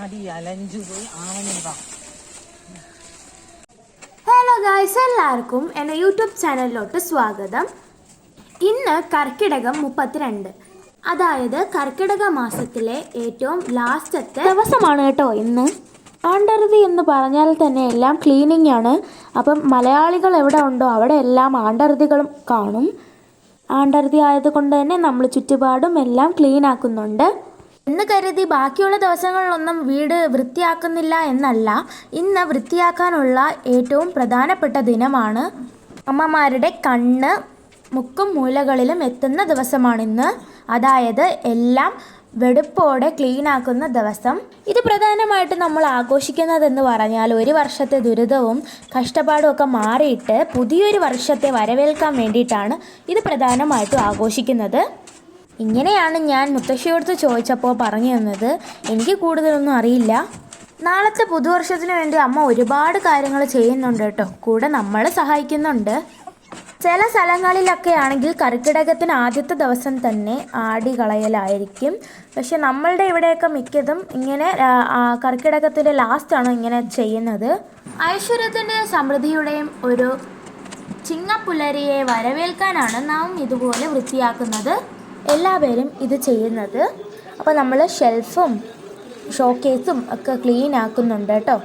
ആടി അലഞ്ചു പോയി ആവണിതാ hello guys എല്ലാവർക്കും എന്റെ യൂട്യൂബ് ചാനലിലോട്ട് സ്വാഗതം. ഇന്ന് കർക്കിടകം മുപ്പത്തിരണ്ട്. അതായത് കർക്കിടക മാസത്തിലെ ഏറ്റവും ലാസ്റ്റത്തെ ദിവസമാണ് കേട്ടോ ഇന്ന്. ആണ്ടറുതി എന്ന് പറഞ്ഞാൽ തന്നെ എല്ലാം ക്ലീനിങ് ആണ്. അപ്പം മലയാളികൾ എവിടെ ഉണ്ടോ അവിടെ എല്ലാം ആണ്ടറുതികളും കാണും. ആണ്ടറുതി ആയതുകൊണ്ട് തന്നെ നമ്മൾ ചുറ്റുപാടും എല്ലാം ക്ലീൻ ആക്കുന്നുണ്ട്. എന്ന് കരുതി ബാക്കിയുള്ള ദിവസങ്ങളിലൊന്നും വീട് വൃത്തിയാക്കുന്നില്ല എന്നല്ല ഇന്ന് വൃത്തിയാക്കാനുള്ള ഏറ്റവും പ്രധാനപ്പെട്ട ദിനമാണ്. അമ്മമാരുടെ കണ്ണ് മുക്കും മൂലകളിലും എത്തുന്ന ദിവസമാണിന്ന് അതായത് എല്ലാം വെടുപ്പോടെ ക്ലീൻ ആക്കുന്ന ദിവസം. ഇത് പ്രധാനമായിട്ട് നമ്മൾ ആഘോഷിക്കുന്നതെന്ന് പറഞ്ഞാൽ ഒരു വർഷത്തെ ദുരിതവും കഷ്ടപ്പാടും ഒക്കെ മാറിയിട്ട് പുതിയൊരു വർഷത്തെ വരവേൽക്കാൻ വേണ്ടിയിട്ടാണ് ഇത് പ്രധാനമായിട്ടും ആഘോഷിക്കുന്നത്. ഇങ്ങനെയാണ് ഞാൻ മുത്തശ്ശിയോടുത്ത് ചോദിച്ചപ്പോൾ പറഞ്ഞു തന്നത്. എനിക്ക് കൂടുതലൊന്നും അറിയില്ല. നാളത്തെ പുതുവർഷത്തിന് വേണ്ടി അമ്മ ഒരുപാട് കാര്യങ്ങൾ ചെയ്യുന്നുണ്ട് കേട്ടോ. കൂടെ നമ്മൾ സഹായിക്കുന്നുണ്ട്. ചില സ്ഥലങ്ങളിലൊക്കെ ആണെങ്കിൽ കർക്കിടകത്തിന് ആദ്യത്തെ ദിവസം തന്നെ ആടി കളയലായിരിക്കും. പക്ഷെ നമ്മളുടെ ഇവിടെയൊക്കെ മിക്കതും ഇങ്ങനെ കർക്കിടകത്തിന്റെ ലാസ്റ്റാണ് ഇങ്ങനെ ചെയ്യുന്നത്. ഐശ്വര്യത്തിന്റെ സമൃദ്ധിയുടെയും ഒരു ചിങ്ങപ്പുലരിയെ വരവേൽക്കാനാണ് നാം ഇതുപോലെ വൃത്തിയാക്കുന്നത്. എല്ലാവരും ഇത് ചെയ്യുന്നത്. അപ്പോൾ നമ്മൾ ഷെൽഫും ഷോക്കേസും ഒക്കെ ക്ലീൻ ആക്കുന്നുണ്ട് കേട്ടോ.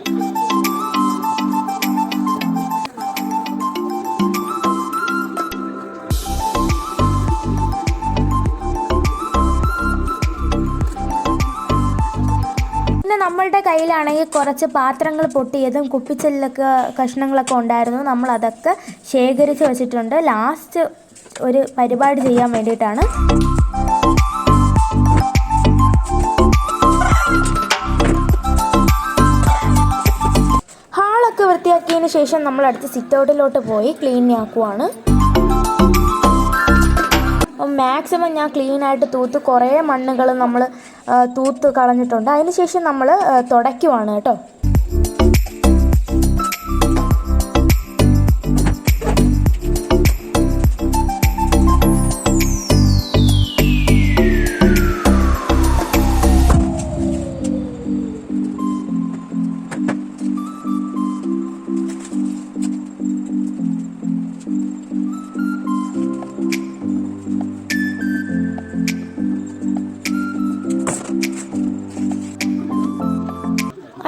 നമ്മളുടെ കയ്യിലാണെങ്കിൽ കുറച്ച് പാത്രങ്ങൾ പൊട്ടിയതും കുപ്പിച്ചെല്ലൊക്കെ കഷ്ണങ്ങളൊക്കെ ഉണ്ടായിരുന്നു. നമ്മൾ അതൊക്കെ ശേഖരിച്ച് വെച്ചിട്ടുണ്ട്. ലാസ്റ്റ് ഒരു പരിപാടി ചെയ്യാൻ വേണ്ടിയിട്ടാണ്. വൃത്തിയാക്കിയതിന് ശേഷം നമ്മൾ അടുത്ത സിറ്റ് ഔട്ടിലോട്ട് പോയി ക്ലീൻ ആക്കുവാണ്. മാക്സിമം ഞാൻ ക്ലീനായിട്ട് തൂത്ത് കുറേ മണ്ണുകൾ നമ്മൾ തൂത്ത് കളഞ്ഞിട്ടുണ്ട്. അതിന് ശേഷം നമ്മൾ തുടയ്ക്കുവാണ് കേട്ടോ.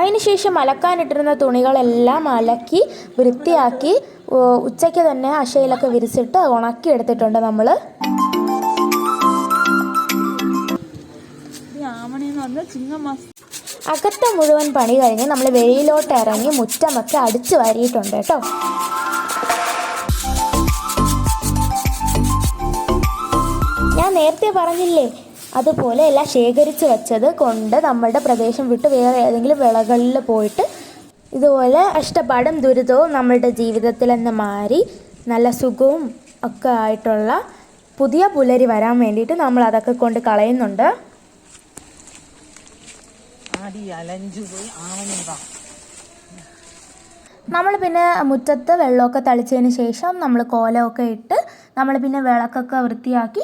അതിനുശേഷം അലക്കാനിട്ടിരുന്ന തുണികളെല്ലാം അലക്കി വൃത്തിയാക്കി ഉച്ചയ്ക്ക് തന്നെ അശയിലൊക്കെ വിരിച്ചിട്ട് ഉണക്കി എടുത്തിട്ടുണ്ട് നമ്മൾ അകത്തെ മുഴുവൻ പണി കഴിഞ്ഞ് നമ്മൾ വെളിയിലോട്ട് ഇറങ്ങി മുറ്റമൊക്കെ അടിച്ചു വാരിയിട്ടുണ്ട് കേട്ടോ. ഞാൻ നേരത്തെ പറഞ്ഞില്ലേ അതുപോലെ എല്ലാം ശേഖരിച്ച് വെച്ചത് കൊണ്ട് നമ്മളുടെ പ്രദേശം വിട്ട് വേറെ ഏതെങ്കിലും വിളകളിൽ പോയിട്ട് ഇതുപോലെ കഷ്ടപ്പാടും ദുരിതവും നമ്മളുടെ ജീവിതത്തിൽ നിന്ന് മാറി നല്ല സുഖവും ഒക്കെ ആയിട്ടുള്ള പുതിയ പുലരി വരാൻ വേണ്ടിയിട്ട് നമ്മൾ അതൊക്കെ കൊണ്ട് കളയുന്നുണ്ട്. നമ്മൾ പിന്നെ മുറ്റത്ത് വെള്ളമൊക്കെ തളിച്ചതിന് ശേഷം നമ്മൾ കോലമൊക്കെ ഇട്ട് നമ്മൾ പിന്നെ വിളക്കൊക്കെ വൃത്തിയാക്കി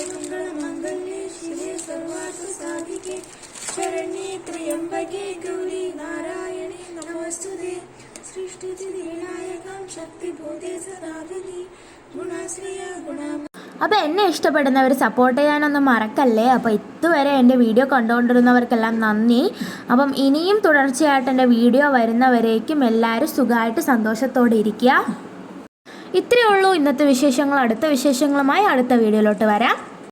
അപ്പോൾ എന്നെ ഇഷ്ടപ്പെടുന്നവർ സപ്പോർട്ട് ചെയ്യാനൊന്നും മറക്കല്ലേ? അപ്പോൾ ഇതുവരെ എന്റെ വീഡിയോ കണ്ടുകൊണ്ടിരുന്നവർക്കെല്ലാം നന്ദി. അപ്പം ഇനിയും തുടർച്ചയായിട്ട് എന്റെ വീഡിയോ വരുന്നവരേക്കും എല്ലാവരും സുഖമായിട്ട് സന്തോഷത്തോടെ ഇരിക്കുക. ഇത്രയേ ഉള്ളൂ ഇന്നത്തെ വിശേഷങ്ങൾ. അടുത്ത വിശേഷങ്ങളുമായി അടുത്ത വീഡിയോയിലോട്ട് വരാം.